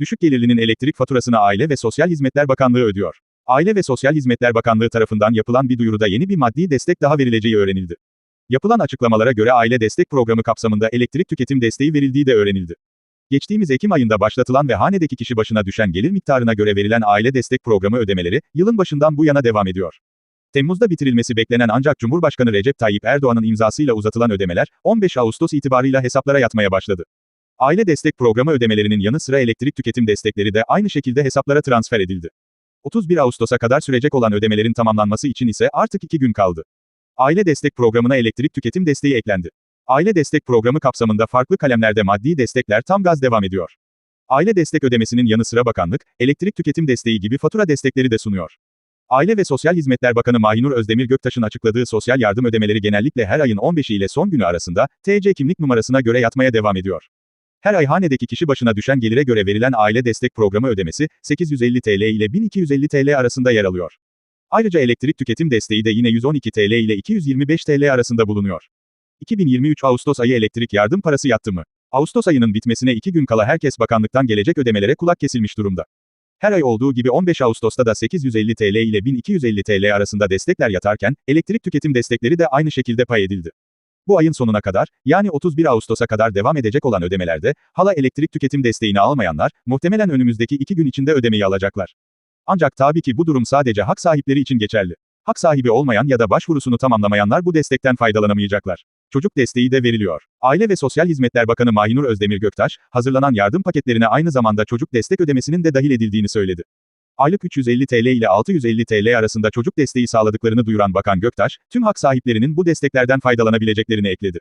Düşük gelirlinin elektrik faturasını Aile ve Sosyal Hizmetler Bakanlığı ödüyor. Aile ve Sosyal Hizmetler Bakanlığı tarafından yapılan bir duyuruda yeni bir maddi destek daha verileceği öğrenildi. Yapılan açıklamalara göre aile destek programı kapsamında elektrik tüketim desteği verildiği de öğrenildi. Geçtiğimiz Ekim ayında başlatılan ve hanedeki kişi başına düşen gelir miktarına göre verilen aile destek programı ödemeleri, yılın başından bu yana devam ediyor. Temmuz'da bitirilmesi beklenen ancak Cumhurbaşkanı Recep Tayyip Erdoğan'ın imzasıyla uzatılan ödemeler, 15 Ağustos itibarıyla hesaplara yatmaya başladı. Aile destek programı ödemelerinin yanı sıra elektrik tüketim destekleri de aynı şekilde hesaplara transfer edildi. 31 Ağustos'a kadar sürecek olan ödemelerin tamamlanması için ise artık 2 gün kaldı. Aile destek programına elektrik tüketim desteği eklendi. Aile destek programı kapsamında farklı kalemlerde maddi destekler tam gaz devam ediyor. Aile destek ödemesinin yanı sıra bakanlık, elektrik tüketim desteği gibi fatura destekleri de sunuyor. Aile ve Sosyal Hizmetler Bakanı Mahinur Özdemir Göktaş'ın açıkladığı sosyal yardım ödemeleri genellikle her ayın 15'i ile son günü arasında, TC kimlik numarasına göre yatmaya devam ediyor. Her ay hanedeki kişi başına düşen gelire göre verilen aile destek programı ödemesi, 850 TL ile 1250 TL arasında yer alıyor. Ayrıca elektrik tüketim desteği de yine 112 TL ile 225 TL arasında bulunuyor. 2023 Ağustos ayı elektrik yardım parası yattı mı? Ağustos ayının bitmesine 2 gün kala herkes bakanlıktan gelecek ödemelere kulak kesilmiş durumda. Her ay olduğu gibi 15 Ağustos'ta da 850 TL ile 1250 TL arasında destekler yatarken, elektrik tüketim destekleri de aynı şekilde pay edildi. Bu ayın sonuna kadar, yani 31 Ağustos'a kadar devam edecek olan ödemelerde, hala elektrik tüketim desteğini almayanlar, muhtemelen önümüzdeki 2 gün içinde ödemeyi alacaklar. Ancak tabii ki bu durum sadece hak sahipleri için geçerli. Hak sahibi olmayan ya da başvurusunu tamamlamayanlar bu destekten faydalanamayacaklar. Çocuk desteği de veriliyor. Aile ve Sosyal Hizmetler Bakanı Mahinur Özdemir Göktaş, hazırlanan yardım paketlerine aynı zamanda çocuk destek ödemesinin de dahil edildiğini söyledi. Aylık 350 TL ile 650 TL arasında çocuk desteği sağladıklarını duyuran Bakan Göktaş, tüm hak sahiplerinin bu desteklerden faydalanabileceklerini ekledi.